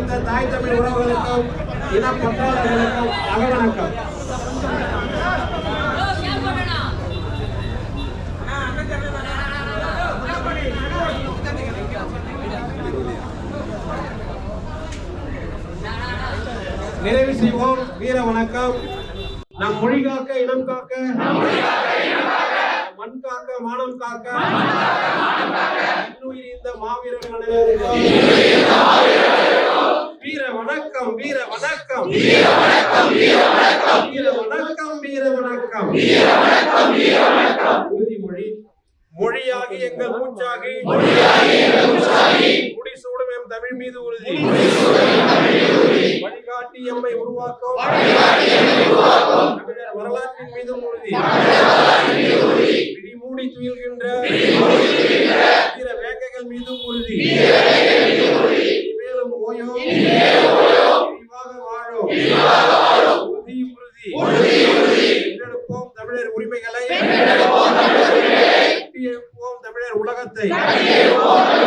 இந்த தாய் தமிழ் உறவுகளுக்கும் இன இனப்பற்றாளர்களுக்கும் அகவணக்கம். நிறைவு செய்வோம். வீர வணக்கம். நம் மொழி காக்க இனம் காக்க. மண் காக்க மானம் காக்க. இன்னுயிர் இந்த மாவீரர்கள். வணக்கம் வீர வணக்கம். வீர வணக்கம் வீர வணக்கம். வீர வணக்கம் உறுதிமொழி. மொழியாகி எங்கள் மூச்சாகி. முடிசூடும் எம் தமிழ் மீது உறுதி. வழிகாட்டி எம்மை உருவாக்கும். தமிழர் வரலாற்றின் மீதும் உறுதி. விழிமூடி துயில்கின்ற. வீர வேங்கைகள் மீதும் உறுதி. தமிழர் உரிமைகளை கட்டியெழுப்புவோம் தமிழர் உலகத்தை. ஒன்றாக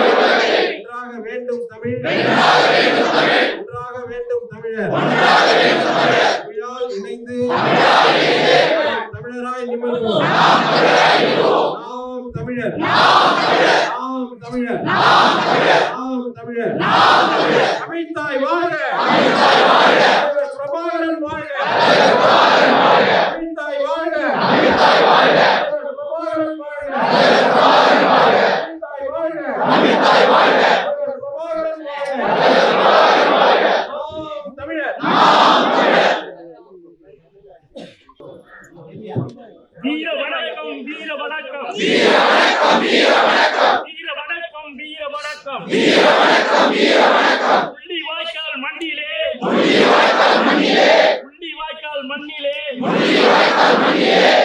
வேண்டும் தமிழ். ஒன்றாக வேண்டும் தமிழர். தமிழால் இணைந்து தமிழராய் நிமிர்வோம். நாம் தமிழர். நாம் தமிழர். தமிழர். வீர வணக்கம் வீர வணக்கம். வீர வணக்கம் வீர வணக்கம். வீர வணக்கம் வீர வணக்கம் வீர வணக்கம் வீர வணக்கம் புள்ளி வாய்க்கால் மண்ணிலே புள்ளி வாய்க்கால் மண்ணிலே. புள்ளி வாய்க்கால் மண்ணிலே. புள்ளி வாய்க்கால் மண்ணிலே.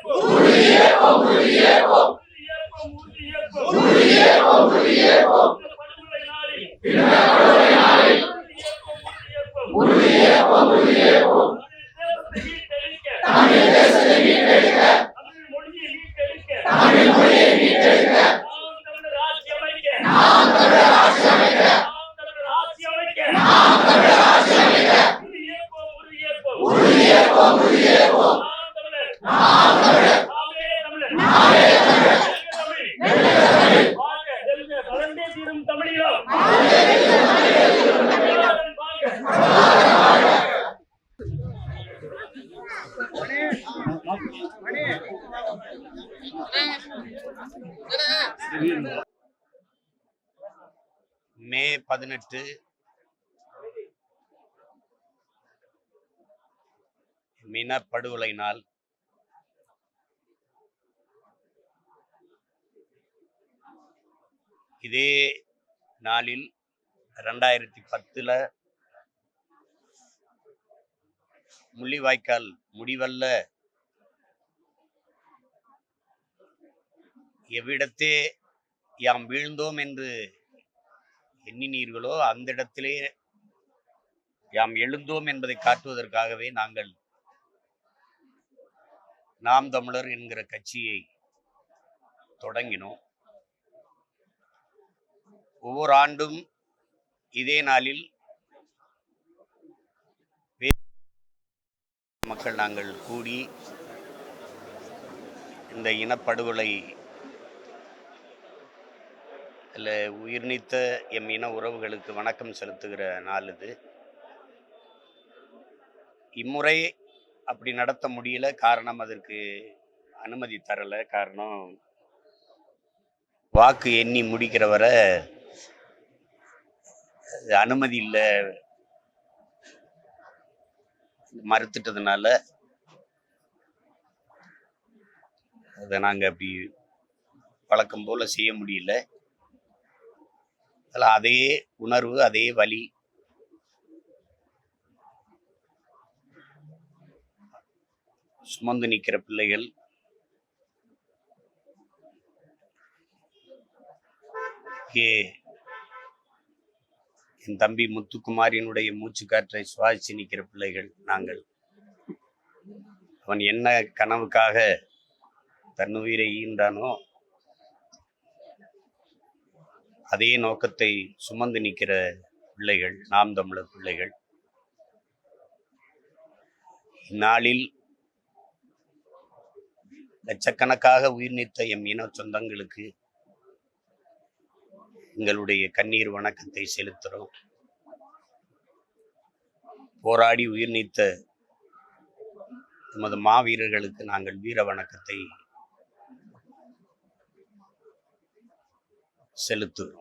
Uliyepo, uliyepo, uliyepo, uliyepo. மே பதினெட்டு. மினப்படுகொலை நாள் இதே நாளில் ரெண்டாயிரத்தி பத்தில் முள்ளிவாய்க்கால் முடிவல்ல எவ்விடத்தே யாம் வீழ்ந்தோம் என்று எண்ணினீர்களோ அந்த இடத்திலே யாம் எழுந்தோம் என்பதை காட்டுவதற்காகவே நாங்கள் நாம் தமிழர் என்கிற கட்சியை தொடங்கினோம். ஒவ்வொரு ஆண்டும் இதே நாளில் மக்கள் நாங்கள் கூடி இந்த இனப்படுகொலை இல்லை உயிர்நீத்த எம் இன உறவுகளுக்கு வணக்கம் செலுத்துகிற நாள் இது. இம்முறை அப்படி நடத்த முடியல. காரணம் அதற்கு அனுமதி தரலை. காரணம் வாக்கு எண்ணி முடிக்கிற வரை அது அனுமதி இல்லை. மறுத்துட்டதுனால அதை நாங்கள் அப்படி வழக்கம் போல் செய்ய முடியல. அதில் அதே உணர்வு அதே வலி. சுமந்து நிற்கிற பிள்ளைகள். ஏ என் தம்பி முத்துக்குமாரினுடைய மூச்சுக்காற்றை சுவாசித்து நிற்கிற பிள்ளைகள் நாங்கள். அவன் என்ன கனவுக்காக தன்னுயிரை ஈன்றானோ அதே நோக்கத்தை சுமந்து நிற்கிற பிள்ளைகள் நாம் தமிழர் பிள்ளைகள் இந்நாளில் லட்சக்கணக்காக உயிர் நீத்த எம் இன சொந்தங்களுக்கு எங்களுடைய கண்ணீர் வணக்கத்தை செலுத்துகிறோம் போராடி உயிர் நீத்த எமது மாவீரர்களுக்கு நாங்கள் வீர வணக்கத்தை செலுத்துகிறோம்